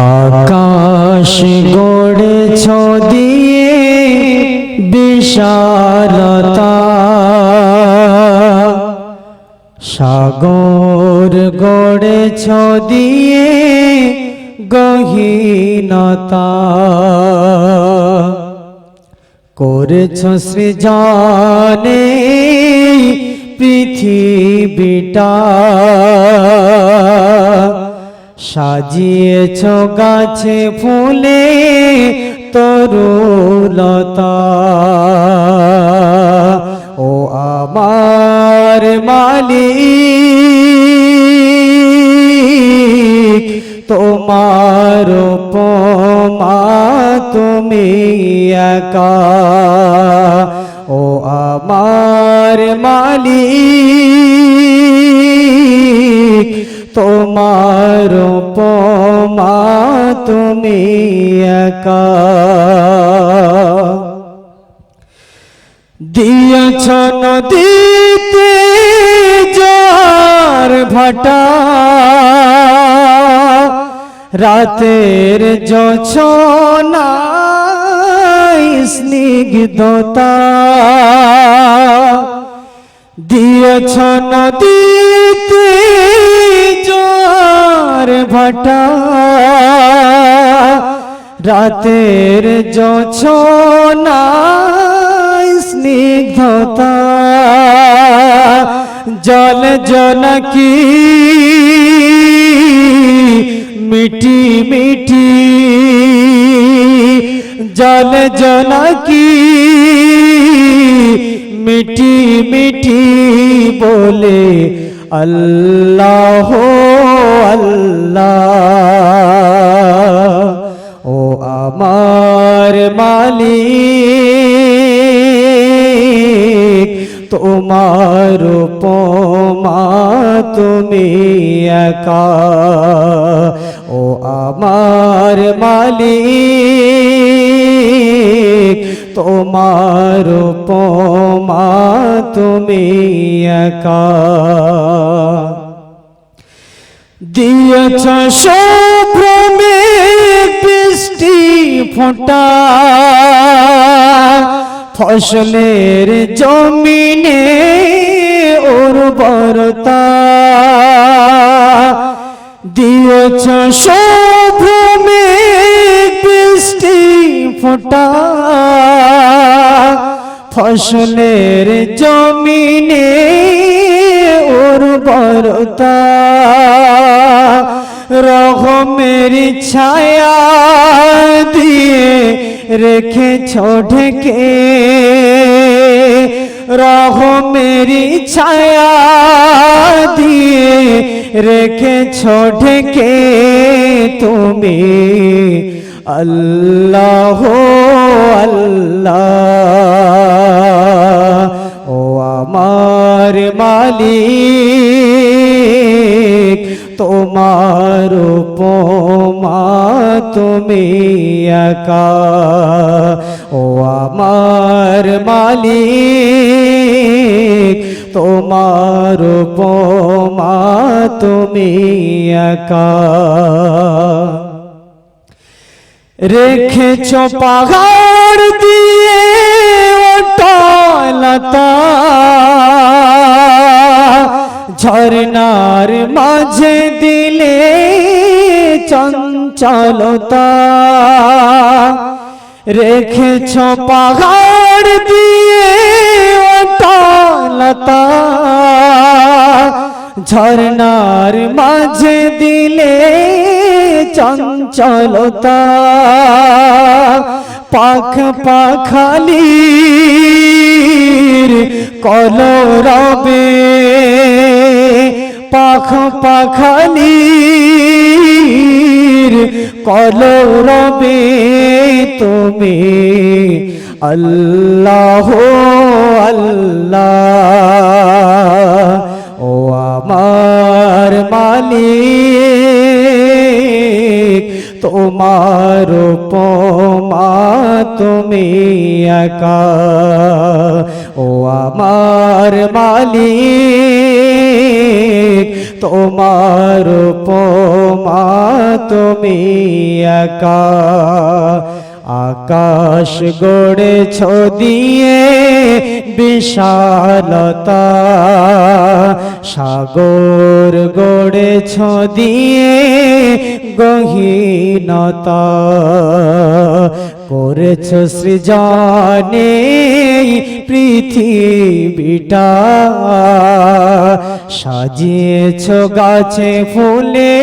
আকাশ গড়েছ দিয়ে বিশালতা। সাগর গড়েছ দিয়ে গহীনতা। করেছ সৃজনে পৃথিবীটা। সাজিয়েছ গাছে ফুলে তরুলতা। ও আমার মালিক তোমার উপমা তুমি একা। ও আমার মালিক উপমা তুমি একা। দিয়েছ নদীতে যার ভাটা। রাতের জছনাই স্নিগ্ধতা। দিয়েছ নদীতে যার ভাটা। রাতের জছনা, স্নিগ্ধতা। জল জনকি, মিটি মিটি। জল জনকি, মিটি মিটি বলে আল্লাহ আল্লাহ। ও আমার মালিক, তোমার উপমা তুমি একা। ও আমার মালিক, তোমার উপমা তুমি একা। দিয়েছ শুভ্রমে বৃষ্টি ফোঁটা। ফসলের জমিনে উর্বরতা। দিয়েছ শুভ্রমে বৃষ্টি ফোঁটা। ফসলের জমিনে উর্বরতা। রহমের ছায়া দিয়ে রেখেছ ঢেকে। রহমের ছায়া দিয়ে রেখেছ ঢেকে তুমি। আল্লাহ আল্লাহ, ও আমার মালিক। তোমার উপমা তুমি একা। ও আমার মালিক, তোমার উপমা তুমি একা। রেখেছ পাহাড় দিয়ে লতা ঝরনার মাঝে দিলে চঞ্চলতা। রেখেছ পাহাড় দিয়ে লতা ঝরনার মাঝে দিলে চঞ্চলতা। পাখ পাখালির কলরবে পাখ পাখালির কলরবে তুমি। আল্লাহ আল্লাহ ও আমার মালিক তোমার একা ও আমার মালিক, তোমার উপমা তুমি একা। আকাশ গড়েছ দিয়ে বিশালতা, সাগর গড়েছ দিয়ে গহীনতা। করেছ সৃজনে পৃথিবীটা। সাজিয়েছ গাছে ফুলে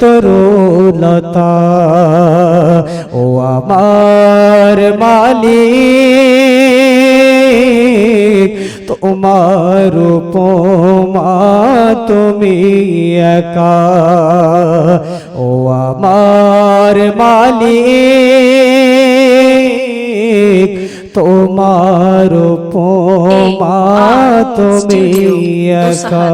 তরুলতা। ও আমার মালিক, তোমার উপমা তুমি একা। ও আমার মালিক তোমার উপমা তুমি একা।